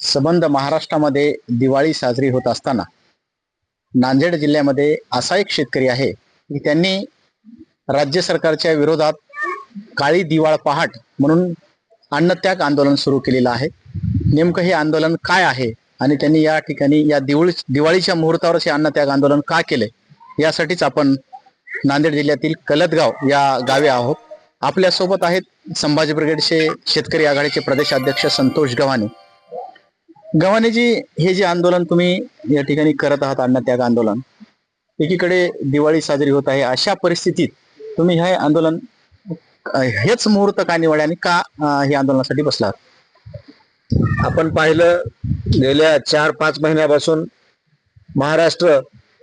संबंध महाराष्ट्रामध्ये दिवाळी साजरी होत असताना नांदेड जिल्ह्यामध्ये असा एक शेतकरी आहे की त्यांनी राज्य सरकारच्या विरोधात काळी दिवाळ पहाट म्हणून अन्नत्याग आंदोलन सुरू केलेलं आहे. नेमकं हे आंदोलन काय आहे आणि त्यांनी या ठिकाणी या दिवाळी दिवाळीच्या मुहूर्तावरच हे अन्नत्याग आंदोलन का केले यासाठीच आपण नांदेड जिल्ह्यातील कलतगाव या गावी आहोत. आपल्यासोबत आहेत संभाजी ब्रिगेडचे शेतकरी आघाडीचे प्रदेशाध्यक्ष संतोष गव्हाणे. गव्हाणेजी हे जे आंदोलन तुम्ही या ठिकाणी करत आहात अन्नत्याग आंदोलन एकीकडे दिवाळी साजरी होत आहे अशा परिस्थितीत तुम्ही हे आंदोलन हेच मुहूर्त का निवडले आणि का हे आंदोलनासाठी बसलात आपण पाहिलं गेल्या चार पाच महिन्यापासून महाराष्ट्र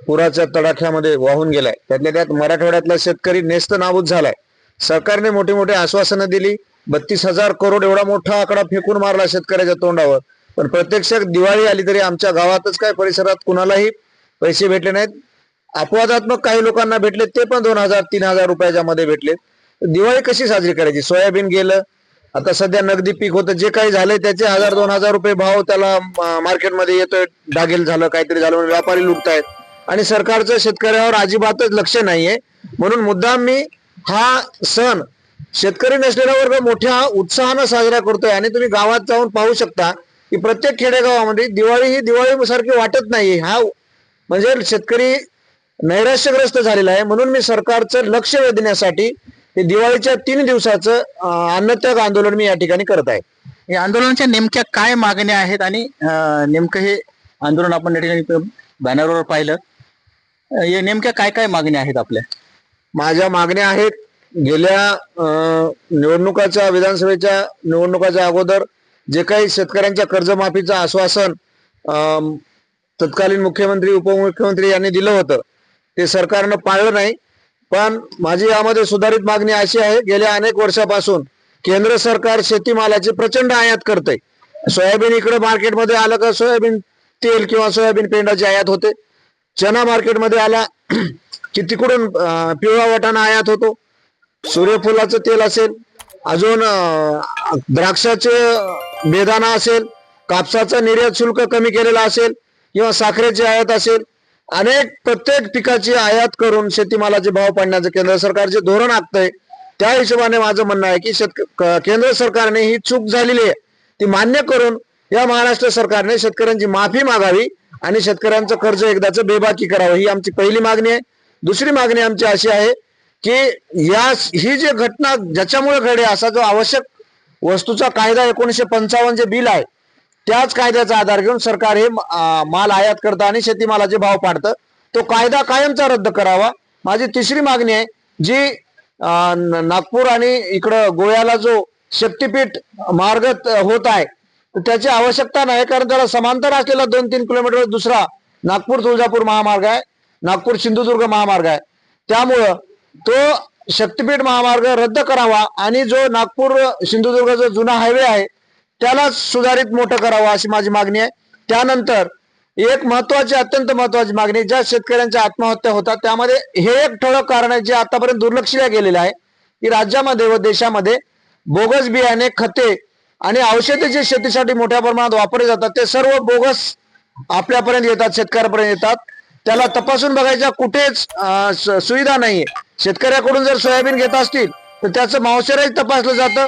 पुराच्या तडाख्यामध्ये वाहून गेलाय. त्यातल्या त्यात मराठवाड्यातला शेतकरी नेस्त नाबूद झालाय. सरकारने मोठी मोठी आश्वासनं दिली बत्तीस हजार करोड एवढा मोठा आकडा फेकून मारला शेतकऱ्याच्या तोंडावर. पण प्रत्यक्षात दिवाळी आली तरी आमच्या गावातच काय परिसरात कुणालाही पैसे भेटले नाहीत. अपवादात्मक काही लोकांना भेटले ते पण दोन हजार तीन हजार रुपयाच्या मध्ये भेटले. दिवाळी कशी साजरी करायची? सोयाबीन गेलं आता सध्या नगदी पीक होतं जे काही झालंय त्याचे हजार दोन हजार रुपये भाव त्याला मार्केटमध्ये येतोय डागेल झालं काहीतरी झालं म्हणून व्यापारी लुटतायत. आणि सरकारचं शेतकऱ्यावर अजिबातच लक्ष नाहीये. म्हणून मुद्दाम मी हा सण शेतकरी नसलेला वर्ग मोठ्या उत्साहानं साजरा करतोय. आणि तुम्ही गावात जाऊन पाहू शकता की प्रत्येक खेडेगावामध्ये दिवाळी ही दिवाळी सारखी वाटत नाही हा म्हणजे शेतकरी नैराश्यग्रस्त झालेला आहे. म्हणून मी सरकारचं लक्ष वेधण्यासाठी हे दिवाळीच्या तीन दिवसाचं अन्नत्याग आंदोलन मी या ठिकाणी करत आहे. या आंदोलनाच्या नेमक्या काय मागण्या आहेत आणि नेमकं हे आंदोलन आपण या ठिकाणी बॅनरवर पाहिलं. हे नेमक्या काय काय मागण्या आहेत आपल्या? माझ्या मागण्या आहेत गेल्या निवडणुकाच्या विधानसभेच्या निवडणुकाच्या अगोदर जे काही शेतकऱ्यांच्या कर्जमाफीचं आश्वासन अं, तत्कालीन मुख्यमंत्री उपमुख्यमंत्री यांनी दिलं होतं ते सरकारनं पाळलं नाही. पण माझी यामध्ये सुधारित मागणी अशी आहे गेल्या अनेक वर्षापासून केंद्र सरकार शेतीमालाची प्रचंड आयात करतंय. सोयाबीन इकडे मार्केटमध्ये आलं का सोयाबीन तेल किंवा सोयाबीन पेंडाची आयात होते. चना मार्केटमध्ये आला की तिकडून पिवळा वाटाणा आयात होतो. सूर्यफुलाचं तेल असेल अजून द्राक्षाचे बेदाना असेल कापसाचं निर्यात शुल्क कमी केलेलं असेल किंवा साखरेची आयात असेल अनेक प्रत्येक पिकाची आयात करून शेतीमालाचे भाव पाडण्याचं केंद्र सरकारचे धोरण आखतंय. त्या हिशोबाने माझं म्हणणं आहे की शेतक केंद्र सरकारने ही चूक झालेली आहे. ती मान्य करून या महाराष्ट्र सरकारने शेतकऱ्यांची माफी मागावी आणि शेतकऱ्यांचं कर्ज एकदाचं बेबाकी करावं ही आमची पहिली मागणी आहे. दुसरी मागणी आमची अशी आहे की या ही जी घटना ज्याच्यामुळे घडे असा जो आवश्यक वस्तूचा कायदा एकोणीसशे पंचावन्न जे बिल आहे त्याच कायद्याचा आधार घेऊन सरकार हे माल आयात करतं आणि शेतीमालाचे भाव पाडतं. तो कायदा कायमचा रद्द करावा. माझी तिसरी मागणी आहे जी नागपूर आणि इकडं गोव्याला जो शक्तीपीठ मार्ग होत आहे त्याची आवश्यकता नाही कारण त्याला समांतर असलेला दोन तीन किलोमीटर दुसरा नागपूर तुळजापूर महामार्ग आहे नागपूर सिंधुदुर्ग महामार्ग आहे. त्यामुळं तो शक्तीपीठ महामार्ग रद्द करावा आणि जो नागपूर सिंधुदुर्ग जो जुना हायवे आहे त्याला सुधारित मोठं करावं अशी माझी मागणी आहे. त्यानंतर एक महत्वाची अत्यंत महत्वाची मागणी ज्या शेतकऱ्यांच्या आत्महत्या होतात त्यामध्ये हे एक ठळक कारण आहे जे आतापर्यंत दुर्लक्षित गेलेलं आहे की राज्यामध्ये व देशामध्ये बोगस बियाणे खते आणि औषधे जे शेतीसाठी मोठ्या प्रमाणात वापरले जातात ते सर्व बोगस आपल्यापर्यंत येतात शेतकऱ्यापर्यंत येतात. त्याला तपासून बघायच्या कुठेच सुविधा नाहीये. शेतकऱ्याकडून जर सोयाबीन घेत असतील तर त्याचं मॉइश्चराईज तपासलं जातं.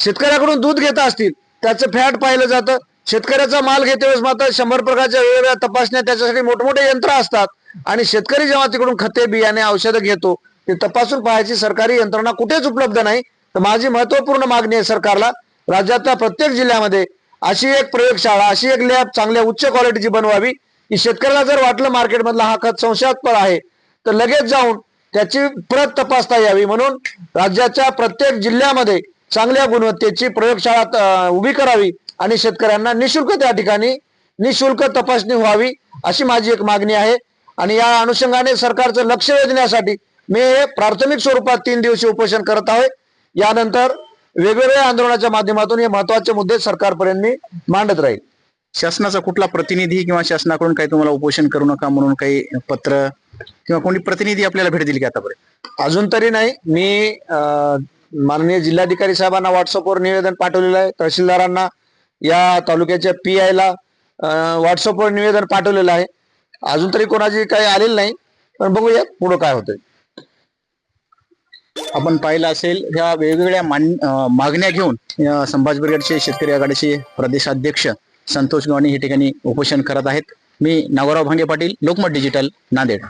शेतकऱ्याकडून दूध घेत असतील त्याचं फॅट पाहिलं जातं. शेतकऱ्याचा माल घेते वेळेस मात्र शंभर प्रकारच्या वेगवेगळ्या तपासण्या त्याच्यासाठी मोठमोठे यंत्र असतात. आणि शेतकरी जेव्हा तिकडून खते बियाणे औषधं घेतो ते तपासून पाहायची सरकारी यंत्रणा कुठेच उपलब्ध नाही. तर माझी महत्त्वपूर्ण मागणी आहे सरकारला राज्यातल्या प्रत्येक जिल्ह्यामध्ये अशी एक प्रयोगशाळा अशी एक लॅब चांगल्या उच्च क्वालिटीची बनवावी. की शेतकऱ्याला जर वाटलं मार्केटमधला हा खत संशयास्पद आहे तर लगेच जाऊन त्याची प्रत तपासता यावी. म्हणून राज्याच्या प्रत्येक जिल्ह्यामध्ये चांगल्या गुणवत्तेची प्रयोगशाळा उभी करावी आणि शेतकऱ्यांना निशुल्क त्या ठिकाणी निशुल्क तपासणी व्हावी अशी माझी एक मागणी आहे. आणि या अनुषंगाने सरकारचं लक्ष वेधण्यासाठी मी हे प्राथमिक स्वरूपात तीन दिवशी उपोषण करत आहे. यानंतर वेगवेगळ्या आंदोलनाच्या माध्यमातून हे महत्त्वाचे मुद्दे सरकारपर्यंत मी मांडत राहील. शासनाचा कुठला प्रतिनिधी किंवा शासनाकडून काही तुम्हाला उपोषण करू नका म्हणून काही पत्र किंवा कोणी प्रतिनिधी आपल्याला भेट दिली की आतापर्यंत अजून तरी नाही. मी माननीय जिल्हाधिकारी साहेबांना व्हॉट्सअपवर निवेदन पाठवलेलं आहे. तहसीलदारांना या तालुक्याच्या पी आयला व्हॉट्सअपवर निवेदन पाठवलेलं आहे. अजून तरी कोणाची काही आलेलं नाही. पण बघूया पुढं काय होतंय. आपण पाहिलं असेल ह्या वेगवेगळ्या मागण्या घेऊन संभाजी ब्रिगेडचे शेतकरी आघाडीचे प्रदेशाध्यक्ष संतोष गव्हाणे हे ठिकाणी उपोषण करत आहेत. मी नागोराव भांगे पाटील लोकमत डिजिटल नांदेड.